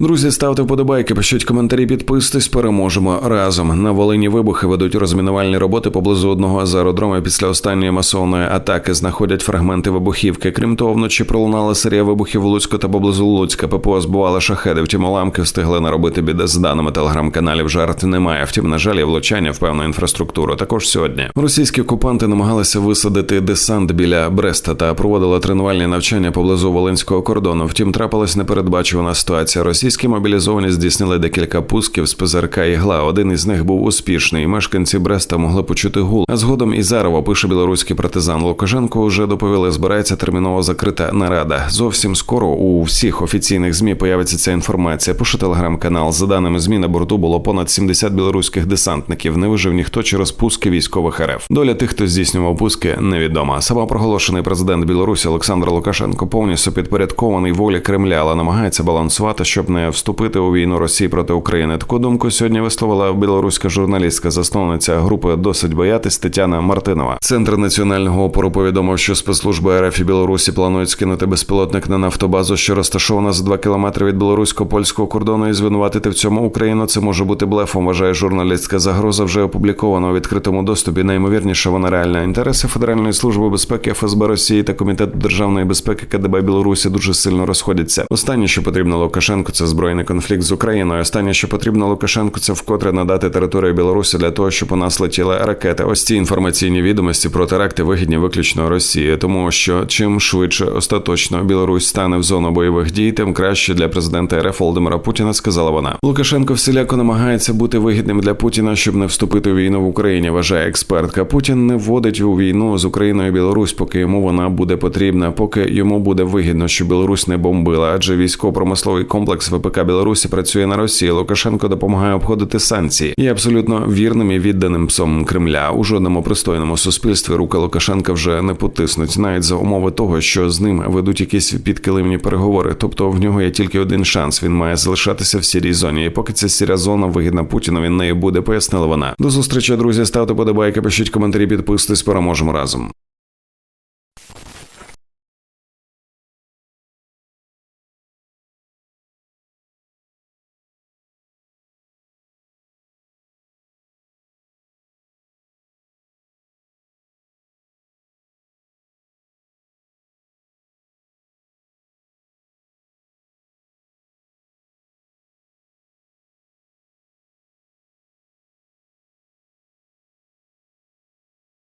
Друзі, ставте вподобайки, пишіть коментарі, підписуйтесь, переможемо разом. На Волині вибухи ведуть розмінувальні роботи поблизу одного з аеродромів після останньої масовної атаки. Знаходять фрагменти вибухівки. Крім того, вночі пролунала серія вибухів в Луцьку та поблизу Луцька. ППО збували шахеди. Втім, уламки встигли наробити біди з даними телеграм-каналів. Жарт немає. Втім, на жаль, є влучання в певну інфраструктуру. Також сьогодні російські окупанти намагалися висадити десант біля Бреста та проводили тренувальні навчання поблизу волинського кордону. Втім, трапилась непередбачувана ситуація. Російські мобілізовані здійснили декілька пусків з ПЗРК «Ігла». Один із них був успішний. Мешканці Бреста могли почути гул. А згодом Ізарова пише білоруський партизан Лукашенко. Уже доповіли, збирається терміново закрита нарада. Зовсім скоро у всіх офіційних змі появиться ця інформація. Пише телеграм-канал. За даними змі на борту було понад 70 білоруських десантників. Не вижив ніхто через пуски військових РФ. Доля тих, хто здійснював пуски, невідома. Самопроголошений президент Білорусі Олександр Лукашенко повністю підпорядкований волі Кремля, але намагається балансувати, щоб не вступити у війну Росії проти України. Таку думку сьогодні висловила білоруська журналістка, засновниця групи досить боятись Тетяна Мартинова. Центр національного опору повідомив, що спецслужби РФ і Білорусі планують скинути безпілотник на нафтобазу, що розташована за два кілометри від білорусько-польського кордону, і звинуватити в цьому Україну. Це може бути блефом. Вважає журналістська загроза вже опублікована у відкритому доступі. Найімовірніше вона реальна. Інтереси Федеральної служби безпеки ФСБ Росії та Комітету державної безпеки КДБ Білорусі дуже сильно розходяться. Останнє, що потрібно Лукашенку, це збройний конфлікт з Україною. Останнє, що потрібно Лукашенку, це вкотре надати територію Білорусі для того, щоб у нас летіли ракети. Ось ці інформаційні відомості про теракти вигідні виключно Росії, тому що чим швидше остаточно Білорусь стане в зону бойових дій, тим краще для президента РФ Володимира Путіна, сказала вона. Лукашенко всіляко намагається бути вигідним для Путіна, щоб не вступити у війну в Україні. Вважає експертка. Путін не вводить у війну з Україною Білорусь, поки йому вона буде потрібна, поки йому буде вигідно, щоб Білорусь не бомбила, адже військово-промисловий комплекс ВПК Білорусі працює на Росії. Лукашенко допомагає обходити санкції. Є абсолютно вірним і відданим псом Кремля. У жодному пристойному суспільстві рука Лукашенка вже не потиснуть, навіть за умови того, що з ним ведуть якісь підкилимні переговори. Тобто в нього є тільки один шанс. Він має залишатися в сірій зоні. І поки ця сіра зона вигідна Путіну, він нею буде, пояснила вона. До зустрічі, друзі. Ставте подобайки, пишіть коментарі, підписуйтесь, переможемо разом.